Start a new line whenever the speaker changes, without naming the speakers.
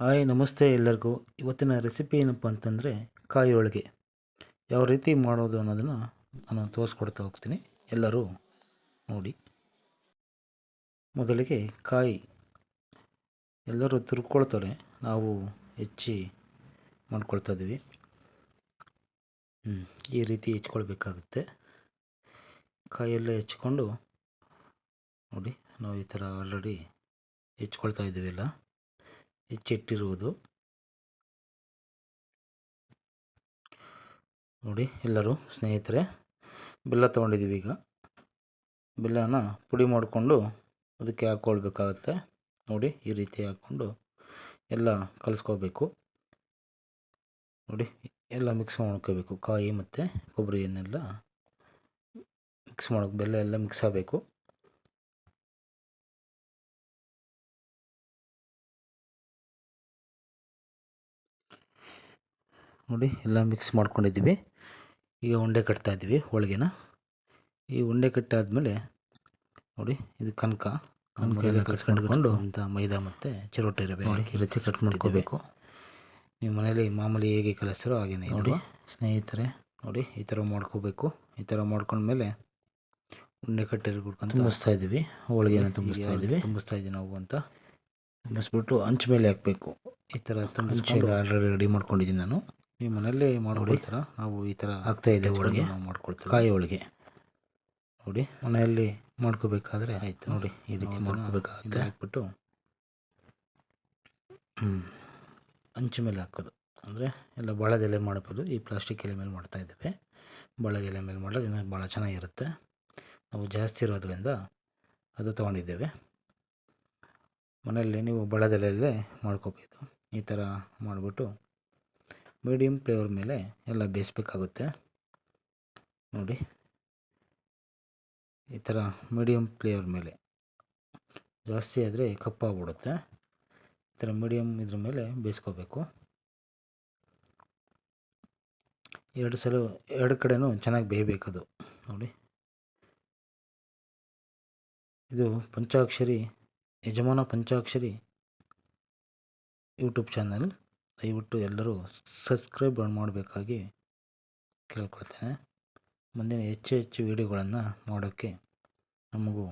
Hi, ನಮಸ್ತೆ ಎಲ್ಲರಿಗೂ. ಇವತ್ತಿನ ರೆಸಿಪಿ ಏನಪ್ಪ ಅಂತಂದರೆ ಕಾಯಿ ಹೋಳಿಗೆ. ಯಾವ ರೀತಿ ಮಾಡೋದು ಅನ್ನೋದನ್ನು ನಾನು ತೋರಿಸ್ಕೊಡ್ತಾ ಹೋಗ್ತೀನಿ. ಎಲ್ಲರೂ ನೋಡಿ. ಮೊದಲಿಗೆ ಕಾಯಿ ಎಲ್ಲರೂ ತುರ್ಕೊಳ್ತಾರೆ. ನಾವು ಹೆಚ್ಚಿ ಮಾಡ್ಕೊಳ್ತಾ ಇದ್ದೀವಿ. ಈ ರೀತಿ ಹೆಚ್ಕೊಳ್ಬೇಕಾಗುತ್ತೆ. ಕಾಯೆಲ್ಲ ಹೆಚ್ಕೊಂಡು ನೋಡಿ, ನಾವು ಈ ಥರ ಆಲ್ರೆಡಿ ಹೆಚ್ಕೊಳ್ತಾ ಇದ್ದೀವಿ ಎಲ್ಲ. ಹೆಚ್ಚಿಟ್ಟಿರುವುದು. ನೋಡಿ, ಎಲ್ಲರೂ ಸ್ನೇಹಿತರೆ, ಬೆಲ್ಲ ತೊಗೊಂಡಿದ್ದೀವಿ ಈಗ. ಬೆಲ್ಲನ ಪುಡಿ ಮಾಡಿಕೊಂಡು ಅದಕ್ಕೆ ಹಾಕ್ಕೊಳ್ಬೇಕಾಗತ್ತೆ. ನೋಡಿ, ಈ ರೀತಿ ಹಾಕ್ಕೊಂಡು ಎಲ್ಲ ಕಲಿಸ್ಕೋಬೇಕು. ನೋಡಿ, ಎಲ್ಲ ಮಿಕ್ಸ್ ಮಾಡ್ಕೋಬೇಕು ಕಾಯಿ ಮತ್ತು ಕೊಬ್ಬರಿ ಎಣ್ಣೆಲ್ಲ ಮಿಕ್ಸ್ ಮಾಡೋಕೆ, ಬೆಲ್ಲ ಎಲ್ಲ ಮಿಕ್ಸ್ ಆಗಬೇಕು. ನೋಡಿ ಎಲ್ಲ ಮಿಕ್ಸ್ ಮಾಡ್ಕೊಂಡಿದ್ದೀವಿ. ಈಗ ಉಂಡೆ ಕಟ್ತಾ ಇದ್ದೀವಿ ಹೋಳಿಗೆನ. ಈ ಉಂಡೆ ಕಟ್ಟಾದಮೇಲೆ ನೋಡಿ ಇದು ಕನಕ. ಕನಕ ಎಲ್ಲ ಕಲಿಸ್ಕೊಂಡು ಅಂತ ಮೈದಾ ಮತ್ತು ಚಿರೋಟಿ ಇರಬೇಕು ಈ ರೀತಿ ಕಟ್ ಮಾಡ್ಕೋಬೇಕು. ನೀವು ಮನೇಲಿ ಮಾಮೂಲಿ ಹೇಗೆ ಕಲಿಸ್ತಾರೋ ಹಾಗೇ ನೋಡಿ ಸ್ನೇಹಿತರೆ ನೋಡಿ ಈ ಥರ ಮಾಡ್ಕೋಬೇಕು. ಈ ಥರ ಮಾಡ್ಕೊಂಡ್ಮೇಲೆ ಉಂಡೆ ಕಟ್ಟಿರ್ಕೊಂಡು ತುಂಬಿಸ್ತಾ ಇದ್ದೀವಿ. ಹೋಳಿಗೆನ ತುಂಬಿಸ್ತಾ ಇದ್ದೀವಿ. ತುಂಬಿಸ್ತಾ ಇದ್ದೀವಿ ನಾವು ಅಂತ. ತುಂಬಿಸ್ಬಿಟ್ಟು ಹಂಚ್ ಮೇಲೆ ಹಾಕಬೇಕು. ಈ ಥರ ತುಂಬ ಆಲ್ರೆಡಿ ರೆಡಿ ಮಾಡ್ಕೊಂಡಿದ್ದೀನಿ ನಾನು. ನೀವು ಮನೆಯಲ್ಲೇ ಮಾಡಿ ಥರ ನಾವು ಈ ಥರ ಆಗ್ತಾ ಇದೆ ಹೋಳಿಗೆ ನಾವು ಮಾಡ್ಕೊಳ್ತೀವಿ ಕಾಯಿ ಹೋಳಿಗೆ. ನೋಡಿ ಮನೆಯಲ್ಲಿ ಮಾಡ್ಕೋಬೇಕಾದ್ರೆ ಆಯಿತು ನೋಡಿ ಈ ರೀತಿ ಮಾಡ್ಕೋಬೇಕಾಗುತ್ತೆ. ಹಾಕ್ಬಿಟ್ಟು ಹ್ಞೂ ಹಂಚು ಮೇಲೆ ಹಾಕೋದು. ಅಂದರೆ ಎಲ್ಲ ಬಾಳೆದೆಲೆ ಮಾಡ್ಬೋದು. ಈ ಪ್ಲಾಸ್ಟಿಕ್ ಎಲೆ ಮೇಲೆ ಮಾಡ್ತಾ ಇದ್ದೇವೆ. ಬಾಳೆದೆಲೆ ಮೇಲೆ ಮಾಡೋದು ಇನ್ನೂ ಭಾಳ ಚೆನ್ನಾಗಿರುತ್ತೆ. ನಾವು ಜಾಸ್ತಿ ಇರೋದ್ರಿಂದ ಅದು ತೊಗೊಂಡಿದ್ದೇವೆ. ಮನೆಯಲ್ಲಿ ನೀವು ಬಾಳೆದೆಲೆಯಲ್ಲೇ ಮಾಡ್ಕೋಬೇಕು ಈ ಥರ ಮಾಡಿಬಿಟ್ಟು ಮೀಡಿಯಮ್ ಫ್ಲೇವರ್ ಮೇಲೆ ಎಲ್ಲ ಬೇಯಿಸ್ಬೇಕಾಗುತ್ತೆ. ನೋಡಿ. ಈ ಥರ ಮೀಡಿಯಮ್ ಫ್ಲೇವರ್ ಮೇಲೆ. ಜಾಸ್ತಿ ಆದರೆ ಕಪ್ಪಾಗ್ಬಿಡುತ್ತೆ ಈ ಥರ ಮೀಡಿಯಮ್ ಇದ್ರ ಮೇಲೆ ಬೇಯಿಸ್ಕೋಬೇಕು. ಎರಡು ಸಲ, ಎರಡು ಕಡೆನೂ ಚೆನ್ನಾಗಿ ಬೇಯಬೇಕದು. ನೋಡಿ. ಇದು ಪಂಚಾಕ್ಷರಿ, ಯಜಮಾನ ಪಂಚಾಕ್ಷರಿ ಯೂಟ್ಯೂಬ್ ಚಾನಲ್ ದಯವಿಟ್ಟು ಎಲ್ಲರೂ ಸಬ್ಸ್ಕ್ರೈಬ್ ಮಾಡಬೇಕಾಗಿ ಕೇಳ್ಕೊಳ್ತೇನೆ. ಮುಂದಿನ ಹೆಚ್ಚು ಹೆಚ್ಚು ವೀಡಿಯೋಗಳನ್ನು ಮಾಡೋಕ್ಕೆ ನಮಗೂ